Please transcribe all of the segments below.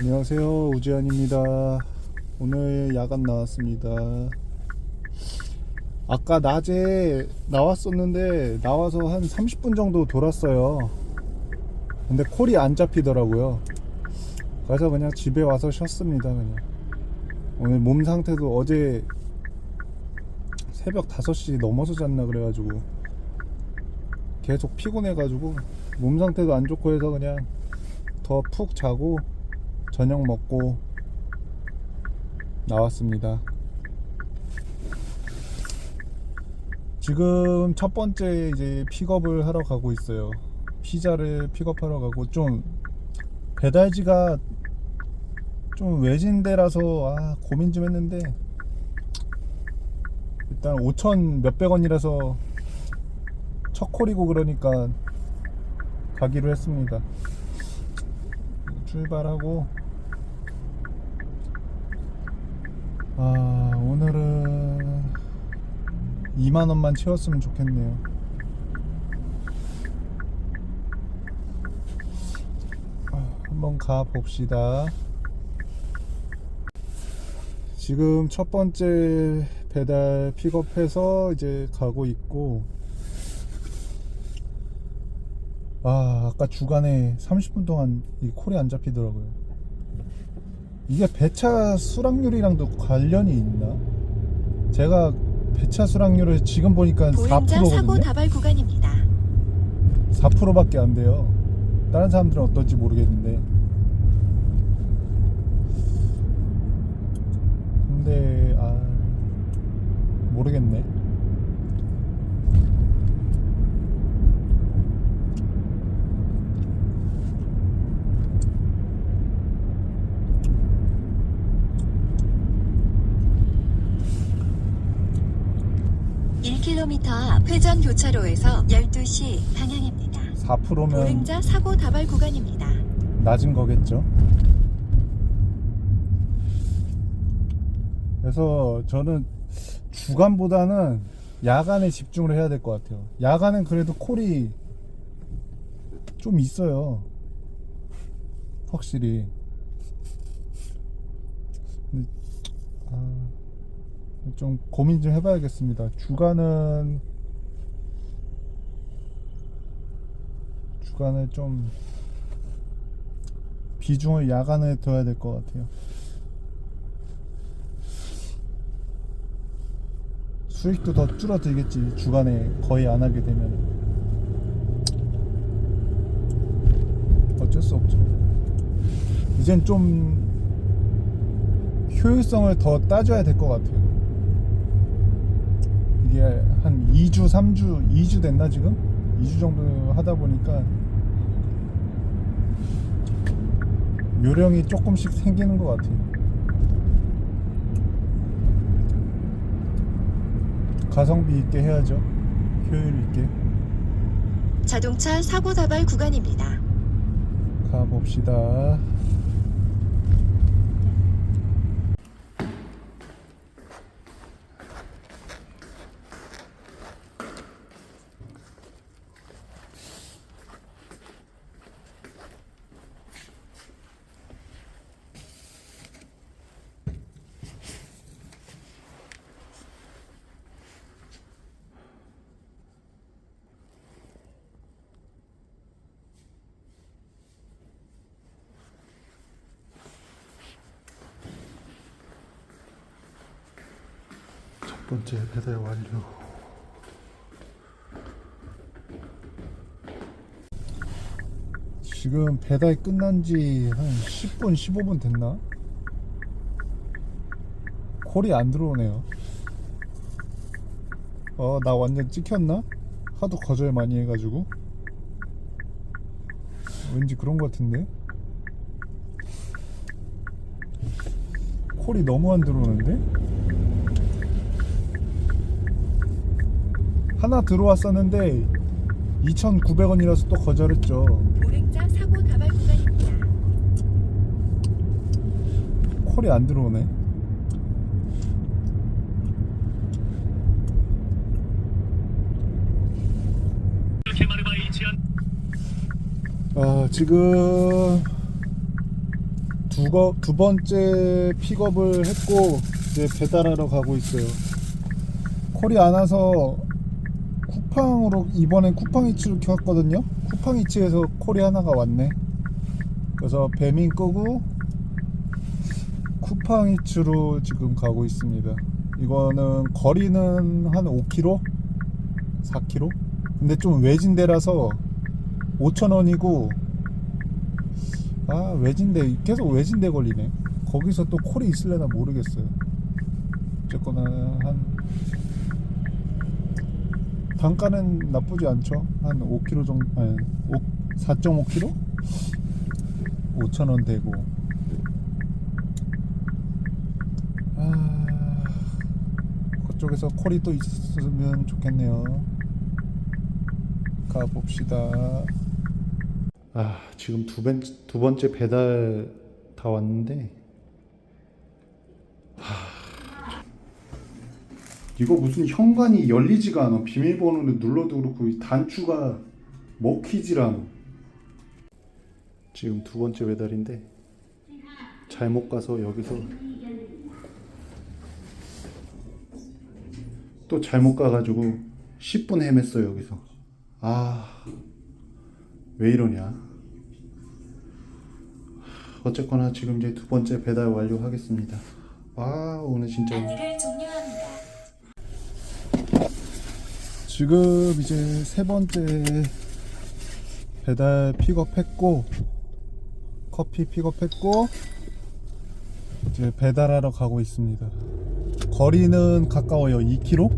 안녕하세요. 우지환입니다. 오늘 야간 나왔습니다. 아까 낮에 나왔었는데 나와서 한 30분 정도 돌았어요. 근데 콜이 안 잡히더라고요. 그래서 그냥 집에 와서 쉬었습니다 그냥. 오늘 몸 상태도 어제 새벽 5시 넘어서 잤나 그래가지고 계속 피곤해가지고 몸 상태도 안 좋고 해서 그냥 더 푹 자고 저녁 먹고 나왔습니다. 지금 첫 번째 이제 픽업을 하러 가고 있어요. 피자를 픽업하러 가고 좀 배달지가 좀 외진 데라서 아 고민 좀 했는데 일단 5천 몇백 원이라서 첫 콜이고 그러니까 가기로 했습니다. 출발하고 아 오늘은 2만 원만 채웠으면 좋겠네요. 아, 한번 가 봅시다. 지금 첫 번째 배달 픽업해서 이제 가고 있고 아 아까 주간에 30분 동안 이 콜이 안 잡히더라고요 이게 배차 수락률이랑도 관련이 있나? 제가 배차 수락률을 지금 보니까 보행자 사고 4%거든요 다발 구간입니다. 4%밖에 안 돼요 다른 사람들은 어떨지 모르겠는데 근데 아 모르겠네 일 k m 앞 회전 교차로에서 12시 방향입니다. 4%면 보행자 사고 다발 구간입니다. 낮은 거겠죠. 그래서 저는 주간보다는 야간에 집중을 해야 될 것 같아요. 야간은 그래도 콜이 좀 있어요. 확실히. 근데, 아, 좀 고민 좀 해봐야겠습니다. 주간은 주간에 좀 비중을 야간에 둬야 될 것 같아요. 수익도 더 줄어들겠지 주간에 거의 안 하게 되면 어쩔 수 없죠. 이젠 좀 효율성을 더 따져야 될 것 같아요. 이게 한 2주, 3주, 2주 됐나 지금? 2주 정도 하다 보니까 요령이 조금씩 생기는 것 같아요. 가성비 있게 해야죠. 효율 있게 자동차 사고 다발 구간입니다. 가봅시다. 번째 배달 완료. 지금 배달 끝난 지 한 10분, 15분 됐나? 콜이 안 들어오네요. 어, 나 완전 찍혔나? 하도 거절 많이 해가지고. 왠지 그런 것 같은데? 콜이 너무 안 들어오는데? 하나 들어왔었는데 2,900원이라서 또 거절했죠. 보행자 사고 다발 구간입니다. 콜이 안 들어오네. 아, 지금 두, 거, 두 번째 픽업을 했고 이제 배달하러 가고 있어요. 콜이 안 와서 쿠팡으로 이번엔 쿠팡이츠로 켰거든요. 쿠팡이츠에서 콜이 하나가 왔네. 그래서 배민 끄고 쿠팡이츠로 지금 가고 있습니다. 이거는 거리는 한 5km, 4km. 근데 좀 외진 데라서 5,000원이고 아 외진데 계속 외진데 걸리네 거기서 또 콜이 있을래나 모르겠어요 어쨌거나 한 단가는 나쁘지 않죠. 한 5kg 정도 아니 4.5kg 5,000원 되고. 아 그쪽에서 콜이 또 있으면 좋겠네요. 가봅시다. 아 지금 두, 번, 두 번째 배달 다 왔는데 이거 무슨 현관이 열리지가 않아. 비밀번호를 눌러도 그렇고 이 단추가 먹히질 않아 지금 두 번째 배달인데 잘못 가서 여기서 또 잘못 가가지고 10분 헤맸어 여기서. 아 왜 이러냐. 어쨌거나 지금 이제 두 번째 배달 완료하겠습니다. 아 오늘 진짜 지금 이제 세 번째 배달 픽업했고 커피 픽업했고 이제 배달하러 가고 있습니다. 거리는 가까워요. 2km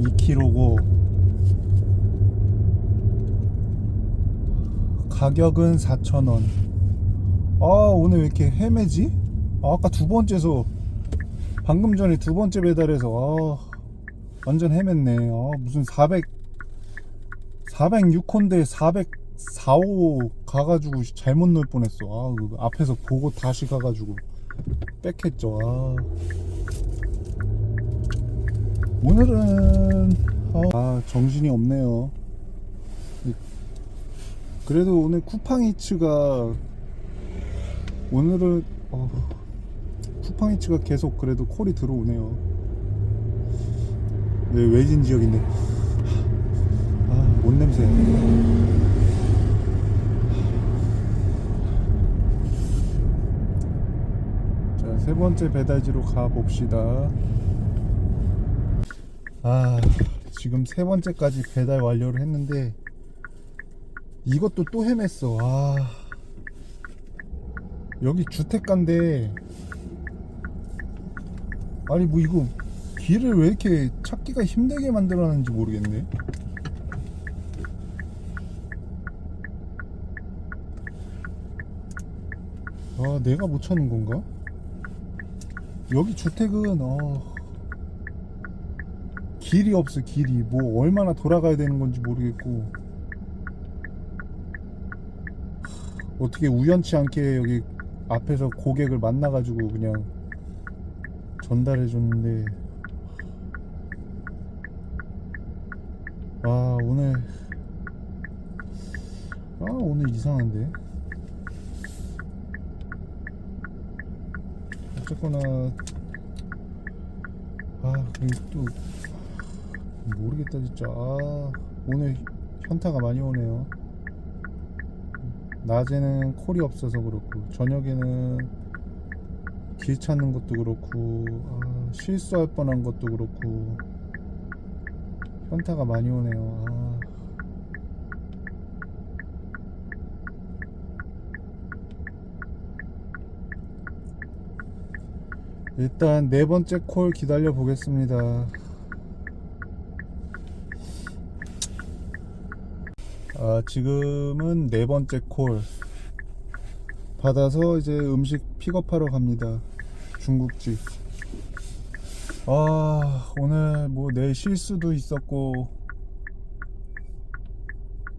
2km고. 가격은 4,000원. 아, 오늘 왜 이렇게 헤매지? 아, 아까 두 번째서 방금 전에 두 번째 배달해서 아, 완전 헤맸네. 아, 무슨 400 406호인데 404호 가가지고 잘못 넣을 뻔했어. 아, 그 앞에서 보고 다시 가가지고 뺏했죠. 아. 오늘은 아, 정신이 없네요. 그래도 오늘 쿠팡이츠가 오늘은 어, 쿠팡이츠가 계속 그래도 콜이 들어오네요. 네, 외진 지역인데 아, 뭔 냄새. 자, 세 번째 배달지로 가 봅시다. 아, 지금 세 번째까지 배달 완료를 했는데 이것도 또 헤맸어. 아. 여기 주택가인데 아니 뭐 이거 길을 왜 이렇게 찾기가 힘들게 만들어놨는지 모르겠네. 아 내가 못 찾는 건가? 여기 주택은 어 길이 없어 길이 뭐 얼마나 돌아가야 되는 건지 모르겠고 어떻게 우연치 않게 여기 앞에서 고객을 만나가지고 그냥 전달해 줬는데 아 오늘. 아 오늘 이상한데? 어쨌거나. 아 그리고 또. 모르겠다 진짜. 아 오늘 현타가 많이 오네요. 낮에는 콜이 없어서 그렇고 저녁에는 길 찾는 것도 그렇고 아, 실수할 뻔한 것도 그렇고 현타가 많이 오네요. 아. 일단 네 번째 콜 기다려 보겠습니다. 아, 지금은 네 번째 콜 받아서 이제 음식 픽업하러 갑니다. 중국집. 아, 오늘 뭐 내 실수도 있었고,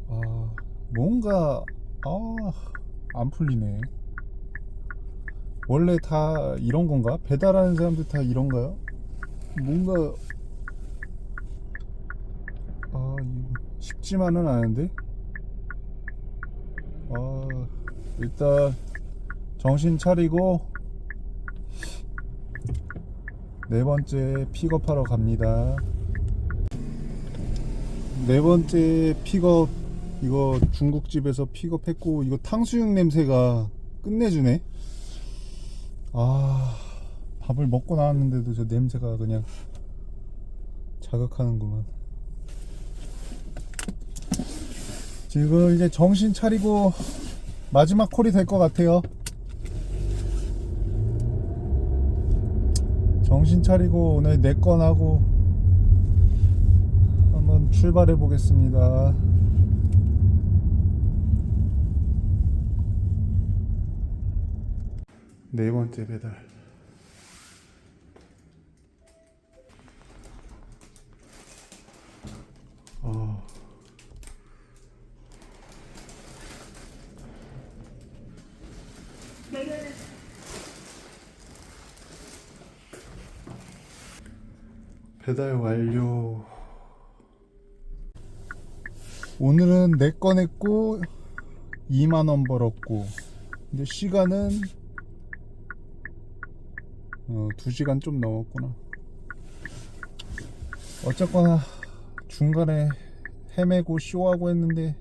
아, 뭔가, 아, 안 풀리네. 원래 다 이런 건가? 배달하는 사람들 다 이런가요? 뭔가, 아, 쉽지만은 않은데? 아, 일단 정신 차리고 네 번째 픽업하러 갑니다. 네 번째 픽업 이거 중국집에서 픽업했고 이거 탕수육 냄새가 끝내주네. 아 밥을 먹고 나왔는데도 저 냄새가 그냥 자극하는구만. 지금 이제 정신 차리고 마지막 콜이 될 것 같아요. 정신 차리고 오늘 네건 하고 한번 출발해 보겠습니다. 네 번째 배달. 어. 배달 완료. 오늘은 4건 했고 2만원 벌었고. 근데 시간은 어, 2시간 좀 넘었구나. 어쨌거나 중간에 헤매고 쇼하고 했는데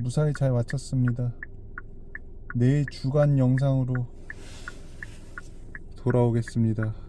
무사히 잘 마쳤습니다. 내일 주간 영상으로 돌아오겠습니다